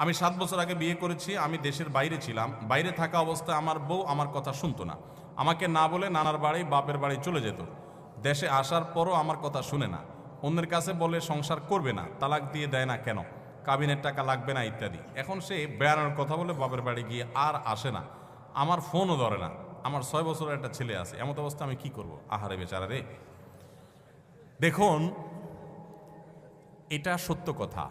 আমি সাত বছর আগে বিয়ে করেছি, আমি দেশের বাইরে ছিলাম। বাইরে থাকা অবস্থায় আমার বউ আমার কথা শুনতো না। আমাকে না বলে নানার বাড়ি, বাপের বাড়ি চলে যেত। দেশে আসার পরও আমার কথা শুনে না। অন্যের কাছে বলে সংসার করবে না, তালাক দিয়ে দেয় না কেন? কাবিনের টাকা লাগবে না, ইত্যাদি। এখন সে বেড়ানোর কথা বলে বাপের বাড়ি গিয়ে আর আসে না। আমার ফোনও ধরে না। আমার ছয় বছরের একটা ছেলে আছে। এমত অবস্থা আমি কি করব? আহারে বেচারা রে দেখুন, এটা সত্য কথা।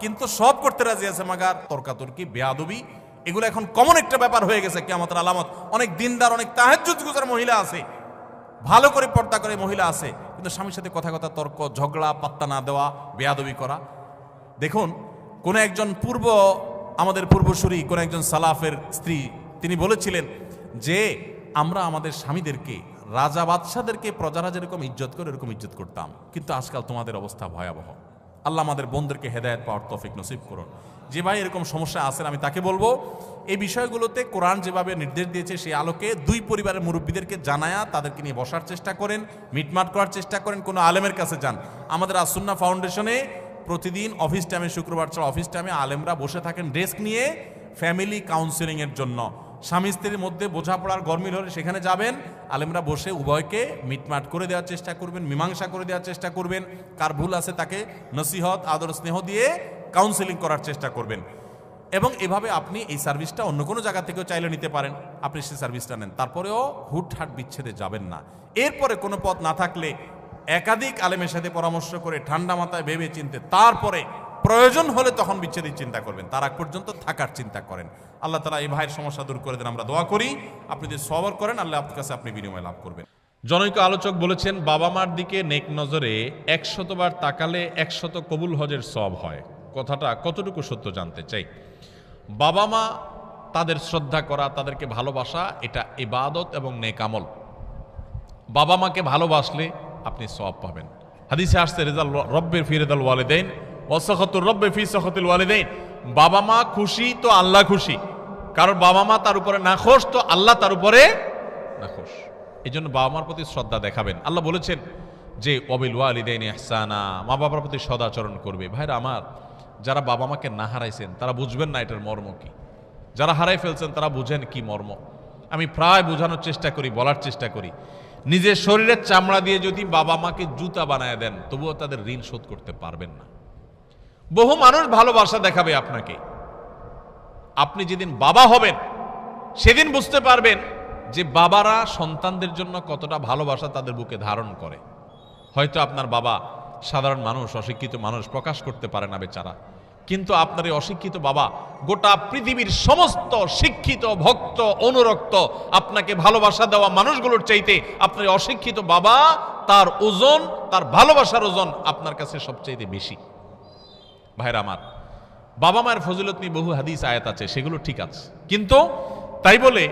কিন্তু সব করতে রাজি আছে, মাগার তর্কাতর্কি, বেয়াদবি, এগুলো এখন কমন একটা ব্যাপার হয়ে গেছে কেমতের আলামত। অনেক দিনদার, অনেক তাহাজ্জুদ গুজার মহিলা আছে। ভালো করে পর্দা করে মহিলা আছে, কিন্তু স্বামীর সাথে কথা কথা তর্ক, ঝগড়া, পাত্তা না দেওয়া, বেয়াদবি করা। দেখুন, কোন একজন পূর্ব, আমাদের পূর্বসূরি, কোন একজন সালাফের স্ত্রী, তিনি বলেছিলেন যে, আমরা আমাদের স্বামীদেরকে, রাজা বাদশাদেরকে, প্রজারা যেরকম ইজ্জত করে এরকম ইজ্জত করতাম। কিন্তু আজকাল তোমাদের অবস্থা ভয়াবহ। আল্লাহ আমাদের বোনদেরকে হেদায়ত পাওয়ার তফিক নসিব করুন। যে ভাই এরকম সমস্যা আছেন, আমি তাকে বলব, এই বিষয়গুলোতে কোরআন যেভাবে নির্দেশ দিয়েছে, সেই আলোকে দুই পরিবারের মুরব্বীদেরকে জানায়া তাদেরকে নিয়ে বসার চেষ্টা করেন, মিটমাট করার চেষ্টা করেন, কোনো আলেমের কাছে যান। আমাদের আসুন্না ফাউন্ডেশনে প্রতিদিন অফিস টাইমে, শুক্রবার ছাড়া অফিস টাইমে আলেমরা বসে থাকেন ডেস্ক নিয়ে ফ্যামিলি কাউন্সিলিংয়ের জন্য। স্বামী স্ত্রীর মধ্যে বোঝাপড়ার গরমিল হলে সেখানে যাবেন আলেমরা বসে উভয়কে মিটমাট করে দেওয়ার চেষ্টা করবেন, মীমাংসা করে দেওয়ার চেষ্টা করবেন। কার ভুল আছে তাকে নসিহত, আদর, স্নেহ দিয়ে কাউন্সিলিং করার চেষ্টা করবেন। এবং এভাবে আপনি এই সার্ভিসটা অন্য কোনো জায়গা থেকেও চাইলে নিতে পারেন। আপনি সেই সার্ভিসটা নেন। তারপরেও হুটহাট বিচ্ছেদে যাবেন না। এরপরে কোনো পথ না থাকলে একাধিক আলেমের সাথে পরামর্শ করে ঠান্ডা মাথায় ভেবে চিনতে তারপরে প্রয়োজন হলে তখন বিচ্ছেদের চিন্তা করবেন। তার আগ পর্যন্ত থাকার চিন্তা করেন। আল্লাহ তালা এই ভাইয়ের সমস্যা দূর করে দেন, আমরা দোয়া করি। আপনি যদি সবর করেন, আল্লাহ আপনার কাছে আপনি বিনিময় লাভ করবেন। জনৈক আলোচক বলেছেন, বাবা মার দিকে নেক নজরে একশতবার তাকালে একশত কবুল হজের সব হয়। কথাটা কতটুকু সত্য জানতে চাই? বাবা মা তাদের শ্রদ্ধা করা, তাদেরকে ভালোবাসা, এটা ইবাদত এবং নেকামল বাবা মাকে ভালোবাসলে আপনি সব পাবেন। হাদিসে আসতে রেজাল রব্বের ফি রেজাল বাবা মা খুশি তো আল্লাহ খুশি। কারণ বাবা মা তার উপরে নাখোশ তো আল্লাহ তার উপরে নাখোশ। এই জন্য বাবা মার প্রতি শ্রদ্ধা দেখাবেন। আল্লাহ বলেছেন যে অবিল ওয়ালিদাইন ইহসানা। মা বাবার প্রতি সদাচরণ করবে। ভাইরা আমার, যারা বাবা মাকে না হারাইছেন, তারা বুঝবেন না এটার মর্ম কি। যারা হারাই ফেলছেন, তারা বুঝেন কি মর্ম। আমি প্রায় বোঝানোর চেষ্টা করি, বলার চেষ্টা করি। নিজের শরীরের চামড়া দিয়ে যদি বাবা মাকে জুতা বানায় দেন, তবুও তাদের ঋণ শোধ করতে পারবেন না। বহু মানুষ ভালোবাসা দেখাবে আপনাকে। আপনি যেদিন বাবা হবেন, সেদিন বুঝতে পারবেন যে বাবারা সন্তানদের জন্য কতটা ভালোবাসা তাদের বুকে ধারণ করে। হয়তো আপনার বাবা সাধারণ মানুষ, অশিক্ষিত মানুষ, প্রকাশ করতে পারে না বেচারা। কিন্তু আপনার এই অশিক্ষিত বাবা গোটা পৃথিবীর সমস্ত শিক্ষিত, ভক্ত, অনুরক্ত, আপনাকে ভালোবাসা দেওয়া মানুষগুলোর চাইতে আপনার অশিক্ষিত বাবা তার ওজন, তার ভালোবাসার ওজন আপনার কাছে সবচাইতে বেশি। ভাইরা আমার। বাবা মায়ের ফজিলত নিয়ে বহু হাদিস, আয়াত আছে, সেগুলো ঠিক আছে। কিন্তু তাই বলে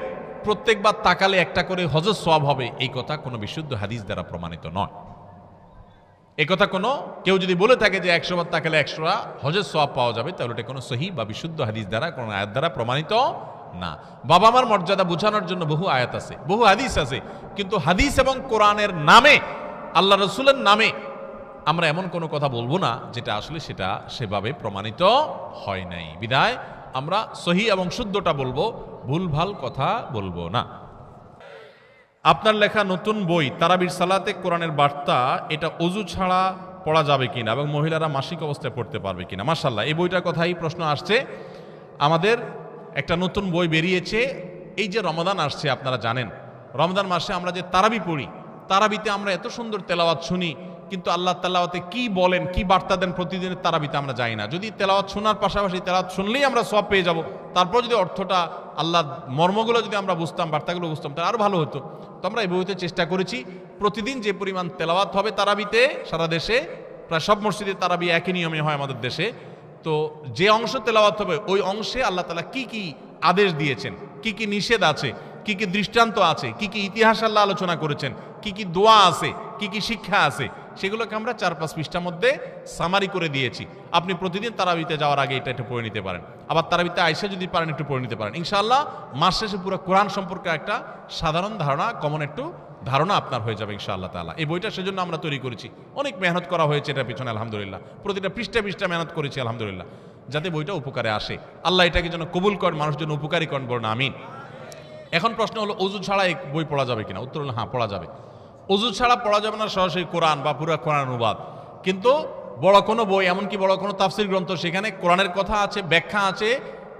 প্রত্যেকবার তাকালে একটা করে হজর সব হবে, এই কথা কোনো বিশুদ্ধ হাদিস দ্বারা প্রমাণিত নয়। কথা কোনো, কেউ যদি বলে থাকে যে একশো বার তাকালে একশোটা হজের সব পাওয়া যাবে, তাহলে এটা কোনো সহি বা বিশুদ্ধ হাদিস দ্বারা, কোনো আয়াত দ্বারা প্রমাণিত না। বাবা মার মর্যাদা বোঝানোর জন্য বহু আয়াত আছে, বহু হাদিস আছে। কিন্তু হাদিস এবং কোরআনের নামে, আল্লাহ রসুলের নামে আমরা এমন কোনো কথা বলব না, যেটা আসলে সেটা সেভাবে প্রমাণিত হয় নাই। বিদায়, আমরা সহি এবং শুদ্ধটা বলব, ভুলভাল কথা বলব না। আপনার লেখা নতুন বই, তারাবির সালাতে কোরআনের বার্তা, এটা অজু ছাড়া পড়া যাবে কিনা এবং মহিলারা মাসিক অবস্থায় পড়তে পারবে কিনা? মাসাল্লাহ এই বইটার কথাই প্রশ্ন আসছে। আমাদের একটা নতুন বই বেরিয়েছে, এই যে রমাদান আসছে, আপনারা জানেন। রমজান মাসে আমরা যে তারাবি পড়ি, তারাবিতে আমরা এত সুন্দর তেলাওয়াত শুনি কিন্তু আল্লাহ তেলাওয়াতে কি বলেন, কি বার্তা দেন প্রতিদিনের তারাবিতে আমরা যাই না। যদি তেলাওয়াত শোনার পাশাপাশি তেলাওয়াত শুনলেই আমরা সব পেয়ে যাব, তারপর যদি অর্থটা আল্লাহ মর্মগুলো যদি আমরা বুঝতাম, বার্তাগুলো বুঝতাম, তাহলে আরও ভালো হতো। তো আমরা এই বইতে চেষ্টা করেছি, প্রতিদিন যে পরিমাণ তেলাওয়াত হবে তারাবিতে, সারা দেশে, প্রায় সব মসজিদে তারাবি একই নিয়মে হয় আমাদের দেশে। তো যে অংশ তেলাওয়াত হবে, ওই অংশে আল্লাহ তালা কি কি আদেশ দিয়েছেন, কি কি নিষেধ আছে, কি কি দৃষ্টান্ত আছে, কি কি ইতিহাস আল্লাহ আলোচনা করেছেন, কি কি দোয়া আছে, কি কি শিক্ষা আছে সেগুলোকে আমরা চার পাঁচ পৃষ্ঠার মধ্যে সামারি করে দিয়েছি। আপনি প্রতিদিন তারাবিতে যাওয়ার আগে এটা একটু পড়ে নিতে পারেন। আবার তারাবিতে আইসা যদি পারেন একটু পড়ে নিতে পারেন। ইনশাআল্লাহ, মাস শেষে পুরো কোরআন সম্পর্কে একটা সাধারণ ধারণা কমন একটু ধারণা আপনার হয়ে যাবে ইনশাআল্লাহ তালা এই বইটা সেজন্য আমরা তৈরি করেছি। অনেক মেহনত করা হয়েছে এটার পিছনে, আলহামদুলিল্লাহ। প্রতিটা পৃষ্ঠা পৃষ্ঠা মেহনত করেছি, আলহামদুলিল্লাহ। যাতে বইটা উপকারে আসে। আল্লাহ এটাকে যেন কবুল করেন মানুষ যেন উপকারী করেন বলেন, আমিন। এখন প্রশ্ন হলো অজু ছাড়া এই বই পড়া যাবে কিনা? উত্তর হলো হ্যাঁ পড়া যাবে। অজু ছাড়া পড়া যাবে না সরাসরি কোরআন বা পুরা কোরআন অনুবাদ। কিন্তু বড় কোনো বই, এমনকি বড় কোনো তাফসির গ্রন্থ, সেখানে কোরআনের কথা আছে, ব্যাখ্যা আছে,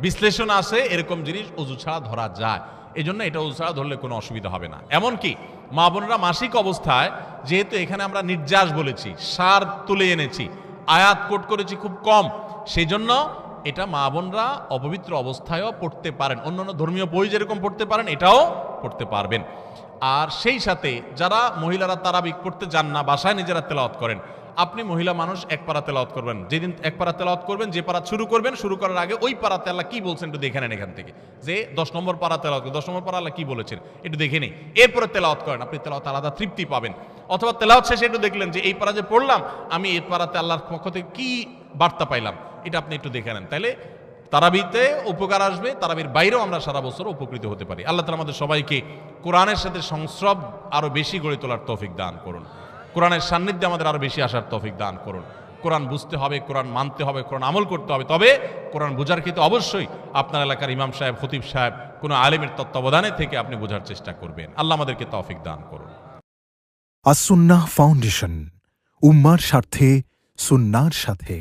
বিশ্লেষণ আছে, এরকম জিনিস অজু ছাড়া ধরা যায়। এই জন্য এটা অজু ছাড়া ধরলে কোনো অসুবিধা হবে না। এমনকি মা বোনরা মাসিক অবস্থায়, যেহেতু এখানে আমরা নির্যাস বলেছি, সার তুলে এনেছি, আয়াত কোট করেছি খুব কম সেই জন্য এটা মা বোনরা অপবিত্র অবস্থায়ও পড়তে পারেন। অন্যান্য ধর্মীয় বই যেরকম পড়তে পারেন, এটাও পড়তে পারবেন। আর সেই সাথে যারা মহিলারা তারাবিক পড়তে যান না, বাসায় নিজেরা তেলাওয়াত করেন। আপনি মহিলা মানুষ, এক পারা তেলাওয়াত করবেন। যেদিন এক পারা তেলাওয়াত করবেন, যে পারা শুরু করবেন, শুরু করার আগে ওই পারাতে আল্লাহ কি বলছেন একটু দেখে নেন এখান থেকে। যে দশ নম্বর পারা তেলাওয়াত। দশ নম্বর পারা আল্লাহ কি বলেছেন, একটু দেখে নিই। এরপরে তেলাওয়াত করেন, আপনি তেলাওয়াত আলাদা তৃপ্তি পাবেন। অথবা তেলাওয়াত শেষে একটু দেখলেন যে, এই পারা যে পড়লাম, আমি এই পারাতে আল্লাহর পক্ষ থেকে কি বার্তা পাইলাম? এটা আপনি একটু দেখে নেন। তাইলে তারাবিতে উপকার আসবে, তারাবির বাইরেও আমরা সারা বছর উপকৃত হতে পারি। আল্লাহ তালা আমাদের সবাইকে কোরআনের সাথে সংস্রব আরও বেশি গড়ে তোলার তৌফিক দান করুন। কোরআনের সান্নিধ্যে আমাদের আরও বেশি আসার তৌফিক দান করুন। কোরআন বুঝতে হবে, কোরআন মানতে হবে, কোরআন আমল করতে হবে। তবে কোরআন বোঝার ক্ষেত্রে অবশ্যই আপনার এলাকার ইমাম সাহেব, খতিব সাহেব, কোনো আলেমের তত্ত্বাবধানে থেকে আপনি বোঝার চেষ্টা করবেন। আল্লাহ আমাদেরকে তৌফিক দান করুন। আসুন্নাহ ফাউন্ডেশন, উম্মার স্বার্থে, সুন্নার সাথে।